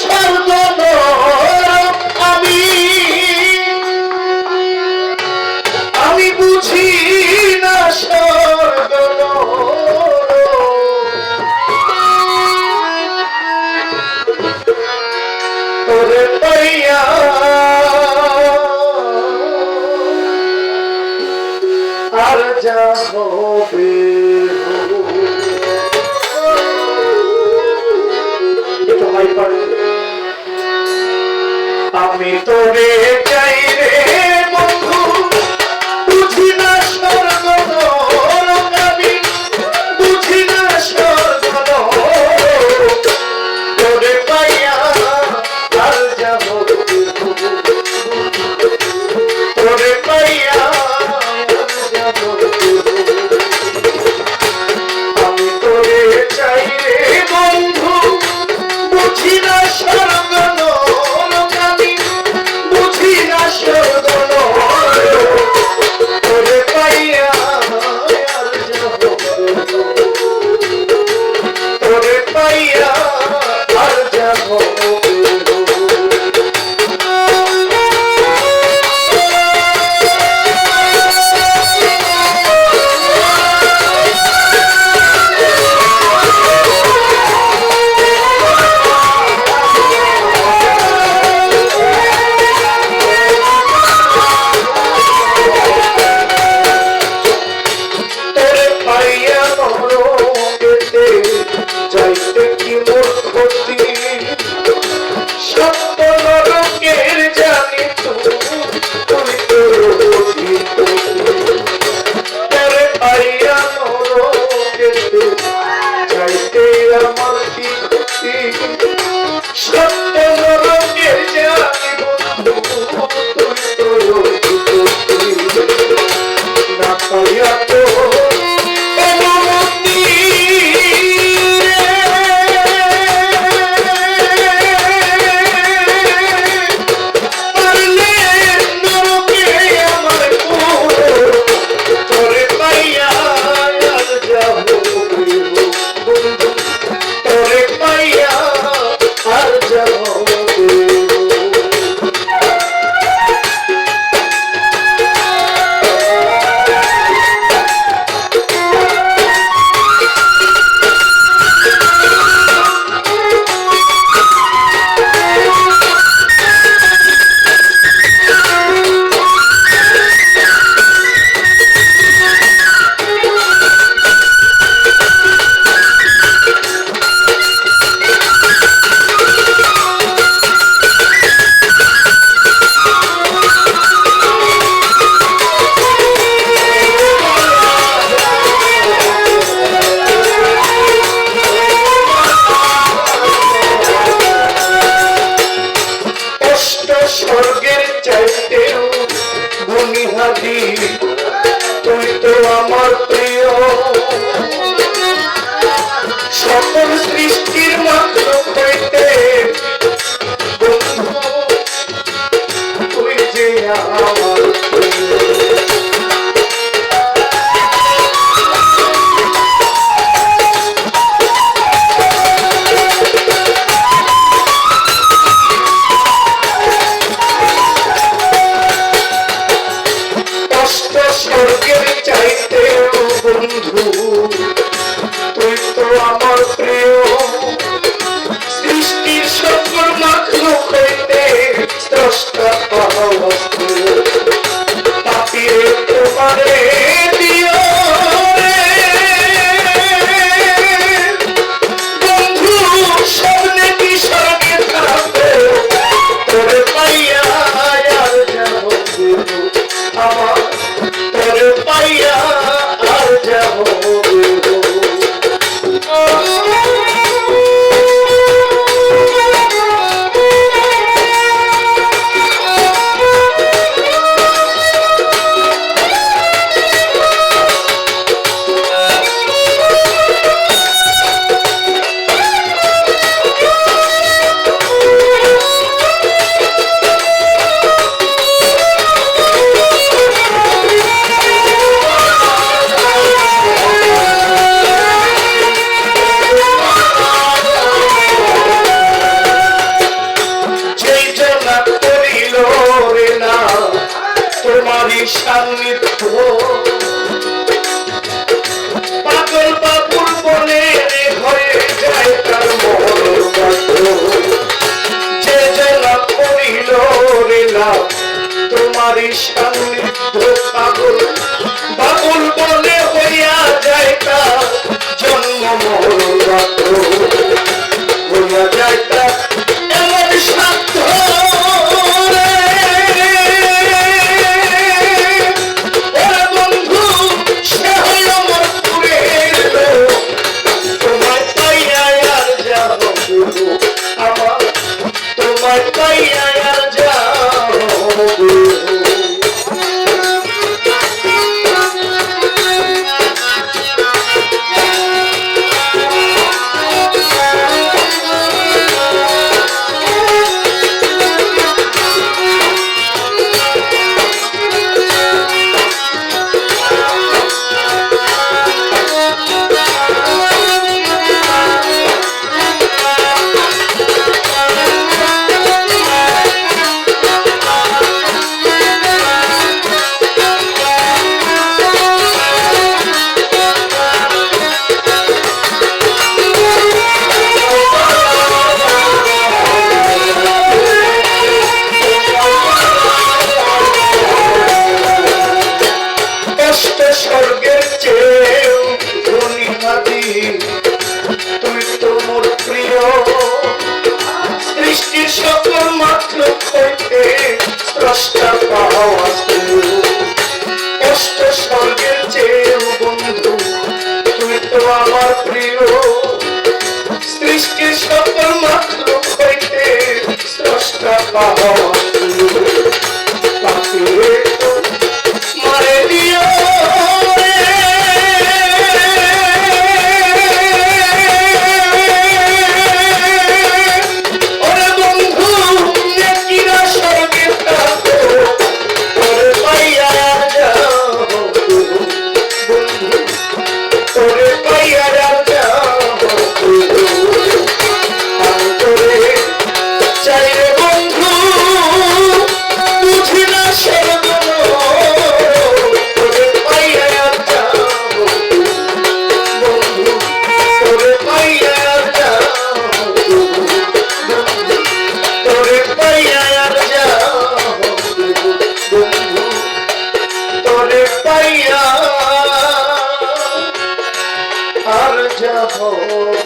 স্বর্গ আমি সকল সৃষ্টির কষ্ট স্বর্গের চেয়েও বন্ধু তুমি তো প্রিয়। সৃষ্টির সকল মাত্র হইতে স্রষ্টা পাওয়া। Oh. oh, oh.